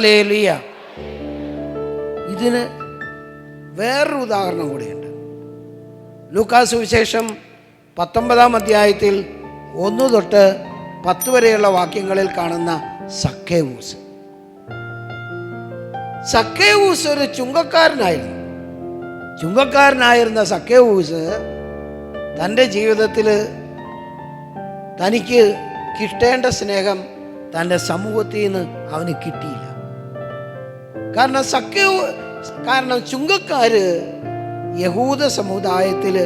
Hallelujah ഇതിന് വേറൊരു ഉദാഹരണം കൂടിയുണ്ട്. ലൂക്കാസ് വിശേഷം പത്തൊമ്പതാം അധ്യായത്തിൽ ഒന്ന് തൊട്ട് പത്ത് വരെയുള്ള വാക്യങ്ങളിൽ കാണുന്ന സക്കേവൂസ് സക്കേവൂസ് ഒരു ചുങ്കക്കാരനായിരുന്നു. ചുങ്കക്കാരനായിരുന്ന സക്കേവൂസ് തന്റെ ജീവിതത്തിൽ തനിക്ക് കിട്ടേണ്ട സ്നേഹം തന്റെ സമൂഹത്തിൽ നിന്ന് അവന് കിട്ടിയില്ല. കാരണം സക്കേവ് കാരണം ചുങ്കക്കാര് യഹൂദ സമുദായത്തിൽ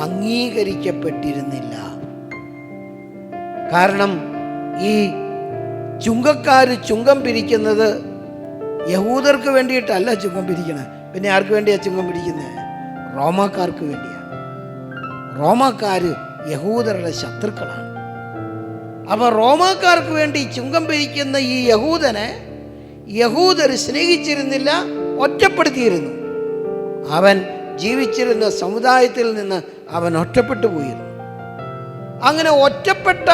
അംഗീകരിക്കപ്പെട്ടിരുന്നില്ല. കാരണം ഈ ചുങ്കക്കാര് ചുങ്കം പിരിക്കുന്നത് യഹൂദർക്ക് വേണ്ടിയിട്ടല്ല ചുങ്കം പിരിക്കണത്. പിന്നെ ആർക്ക് വേണ്ടിയാ ചുങ്കം പിരിക്കുന്നത്? റോമാക്കാർക്ക് വേണ്ടിയാണ് റോമാക്കാര് യഹൂദരുടെ ശത്രുക്കളാണ്. അപ്പൊ റോമാക്കാർക്ക് വേണ്ടി ചുങ്കം പിരിക്കുന്ന ഈ യഹൂദനെ യഹൂദർ സ്നേഹിച്ചിരുന്നില്ല ഒറ്റപ്പെടുത്തിയിരുന്നു. അവൻ ജീവിച്ചിരുന്ന സമുദായത്തിൽ നിന്ന് അവൻ ഒറ്റപ്പെട്ടു പോയിരുന്നു. അങ്ങനെ ഒറ്റപ്പെട്ട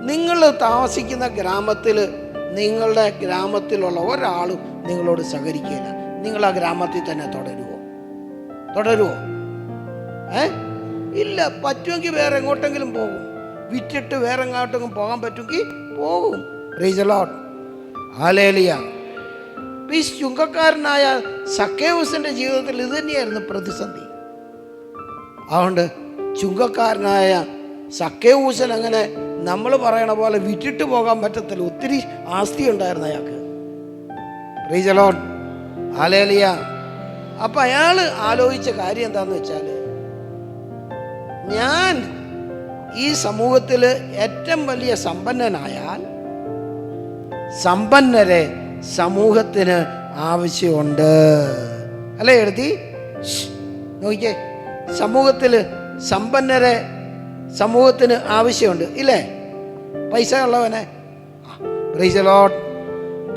നിങ്ങൾ താമസിക്കുന്ന ഗ്രാമത്തിൽ നിങ്ങളുടെ ഗ്രാമത്തിലുള്ള ഒരാളും നിങ്ങളോട് സഹകരിക്കില്ല നിങ്ങൾ ആ ഗ്രാമത്തിൽ തന്നെ തുടരുമോ തുടരുമോ ഏ? ഇല്ല പറ്റുമെങ്കിൽ വേറെ എങ്ങോട്ടെങ്കിലും പോകും. വിറ്റിട്ട് വേറെ എങ്ങോട്ടെങ്കിലും പോകാൻ പറ്റുമെങ്കിൽ പോകും. റീജലോട്ട് ആലേലിയ ഈ ചുങ്കക്കാരനായ സക്കേവസിന്റെ ജീവിതത്തിൽ ഇത് തന്നെയായിരുന്നു പ്രതിസന്ധി. അതുകൊണ്ട് ചുങ്കക്കാരനായ സക്കേവൂസൻ അങ്ങനെ നമ്മൾ പറയണ പോലെ വിറ്റിട്ട് പോകാൻ പറ്റത്തില്ല. ഒത്തിരി ആസ്തി ഉണ്ടായിരുന്നു അയാൾക്ക്. റീജലോൺ ആലേലിയ അപ്പം അയാൾ ആലോചിച്ച കാര്യം എന്താണെന്ന് വെച്ചാൽ ഞാൻ ഈ സമൂഹത്തിൽ ഏറ്റവും വലിയ സമ്പന്നനായാൽ സമ്പന്നരെ സമൂഹത്തിന് ആവശ്യമുണ്ട്. അല്ലേ എഴുതി. നോക്കിക്കേ. സമൂഹത്തിൽ സമ്പന്നരെ സമൂഹത്തിന് ആവശ്യമുണ്ട്. ഇല്ലേ? പൈസ ഉള്ളവനെ.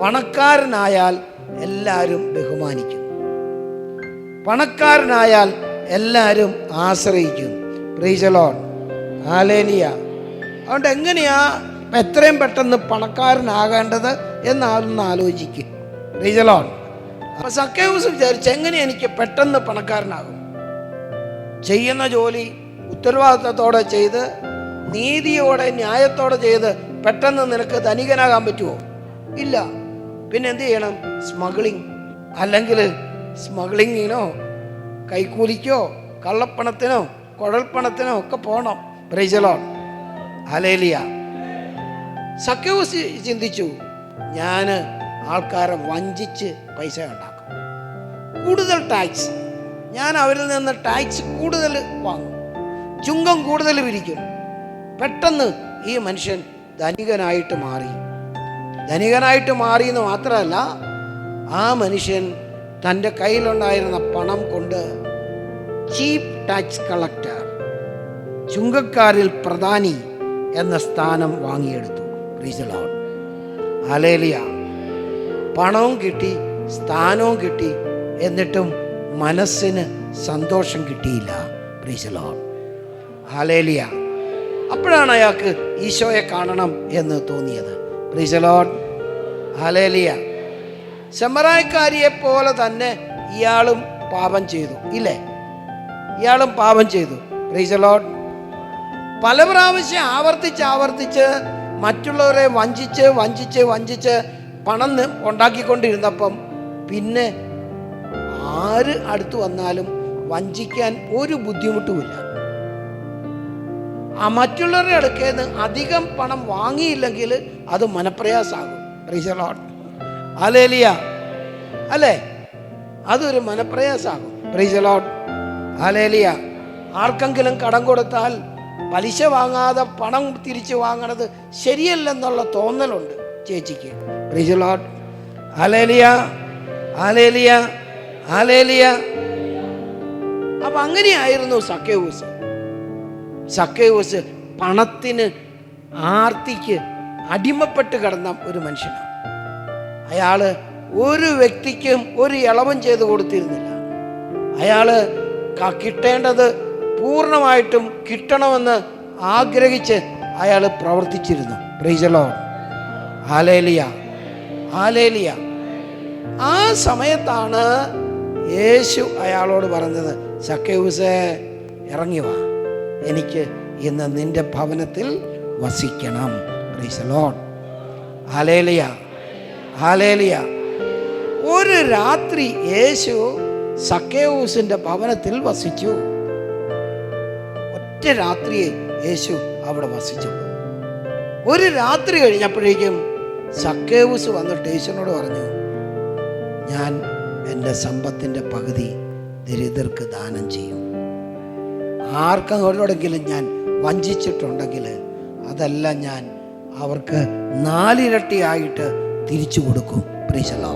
പണക്കാരനായാൽ എല്ലാവരും ബഹുമാനിക്കും. പണക്കാരനായാൽ എല്ലാവരും ആശ്രയിക്കും. പ്രീജലോൺ ആലേലിയ അതുകൊണ്ട് എങ്ങനെയാ ഇപ്പം എത്രയും പെട്ടെന്ന് പണക്കാരനാകേണ്ടത് എന്നാലൊന്ന് ആലോചിക്കും. റീജലോൺ അപ്പം സക്കേവസ് വിചാരിച്ചു എങ്ങനെ എനിക്ക് പെട്ടെന്ന് പണക്കാരനാകും? ചെയ്യുന്ന ജോലി ഉത്തരവാദിത്തത്തോടെ ചെയ്ത് നീതിയോടെ ന്യായത്തോടെ ചെയ്ത് പെട്ടെന്ന് നിനക്ക് ധനികനാകാൻ പറ്റുമോ ഇല്ല. പിന്നെ എന്ത് ചെയ്യണം? സ്മഗ്ലിംഗ് അല്ലെങ്കിൽ സ്മഗ്ലിങ്ങിനോ കൈക്കൂലിക്കോ കള്ളപ്പണത്തിനോ കുഴൽപ്പണത്തിനോ ഒക്കെ പോകണം ബ്രൈജലോൺ അലേലിയ സഖ്യവസ് ചിന്തിച്ചു ഞാൻ ആൾക്കാരെ വഞ്ചിച്ച് പൈസ ഉണ്ടാക്കും. കൂടുതൽ ടാക്സ് ഞാൻ അവരിൽ നിന്ന് ടാക്സ് കൂടുതൽ വാങ്ങും. ചുങ്കം കൂടുതൽ വിരിക്കും. പെട്ടെന്ന് ഈ മനുഷ്യൻ ധനികനായിട്ട് മാറി. ധനികനായിട്ട് മാറി എന്ന് മാത്രമല്ല ആ മനുഷ്യൻ തന്റെ കയ്യിലുണ്ടായിരുന്ന പണം കൊണ്ട് ചീഫ് ടാക്സ് കളക്ടർ ചുങ്കക്കാരിൽ പ്രധാനി എന്ന സ്ഥാനം വാങ്ങിയെടുത്തു. റീസലോൺ അലേലിയ പണവും കിട്ടി സ്ഥാനവും കിട്ടി എന്നിട്ടും മനസ്സിന് സന്തോഷം കിട്ടിയില്ല. പ്രീസലോൺ ഹാലേലിയ അപ്പോഴാണ് അയാൾക്ക് ഈശോയെ കാണണം എന്ന് തോന്നിയത്. പ്രീസലോൺ ഹാലേലിയ ശമറായക്കാരിയെ പോലെ തന്നെ ഇയാളും പാപം ചെയ്തു ഇല്ലേ? ഇയാളും പാപം ചെയ്തു. പ്രീസലോൺ പല പ്രാവശ്യം ആവർത്തിച്ച് ആവർത്തിച്ച് മറ്റുള്ളവരെ വഞ്ചിച്ച് വഞ്ചിച്ച് വഞ്ചിച്ച് പണം ഉണ്ടാക്കിക്കൊണ്ടിരുന്നപ്പം പിന്നെ ആര് അടുത്ത് വന്നാലും വഞ്ചിക്കാൻ ഒരു ബുദ്ധിമുട്ടുമില്ല. ആ മറ്റുള്ളവരുടെ അടുക്കൽ നിന്ന് അധികം പണം വാങ്ങിയില്ലെങ്കിൽ അത് മനപ്രയാസാകും. അലേലിയ അല്ലേ? അതൊരു മനപ്രയാസാകും. ആർക്കെങ്കിലും കടം കൊടുത്താൽ പലിശ വാങ്ങാതെ പണം തിരിച്ചു വാങ്ങണത് ശരിയല്ലെന്നുള്ള തോന്നലുണ്ട് ചേച്ചിക്ക്. അപ്പൊ അങ്ങനെയായിരുന്നു സക്കേവൂസ് സക്കേവൂസ് പണത്തിന് ആർത്തിക്ക് അടിമപ്പെട്ട് കിടന്ന ഒരു മനുഷ്യനാണ്. അയാൾ ഒരു വ്യക്തിക്കും ഒരു ഇളവും ചെയ്തു കൊടുത്തിരുന്നില്ല. അയാൾ കിട്ടേണ്ടത് പൂർണമായിട്ടും കിട്ടണമെന്ന് ആഗ്രഹിച്ച് അയാൾ പ്രവർത്തിച്ചിരുന്നു. പ്രീജലോ ആലേലിയ ആലേലിയ ആ സമയത്താണ് യേശു അയാളോട് പറഞ്ഞത് സക്കയൂസേ ഇറങ്ങി വാ. എനിക്ക് ഇന്ന് നിന്റെ ഭവനത്തിൽ വസിക്കണം. പ്രീസലോൺ ആലേലിയ ആലേലിയ ഒരു രാത്രി യേശു സക്കേവൂസിന്റെ ഭവനത്തിൽ വസിച്ചു. ഒറ്റ രാത്രിയെ യേശു അവിടെ വസിച്ചു ഒരു രാത്രി കഴിഞ്ഞപ്പോഴേക്കും സക്കേവുസ് വന്നിട്ട് യേശുവിനോട് പറഞ്ഞു ഞാൻ എന്റെ സമ്പത്തിന്റെ പകുതി ദരിദ്രർക്ക് ദാനം ചെയ്യും. ആർക്കങ്ങോടെങ്കിലും ഞാൻ വഞ്ചിച്ചിട്ടുണ്ടെങ്കിൽ അതെല്ലാം ഞാൻ അവർക്ക് നാലിരട്ടിയായിട്ട് തിരിച്ചു കൊടുക്കും. പ്രീശലോ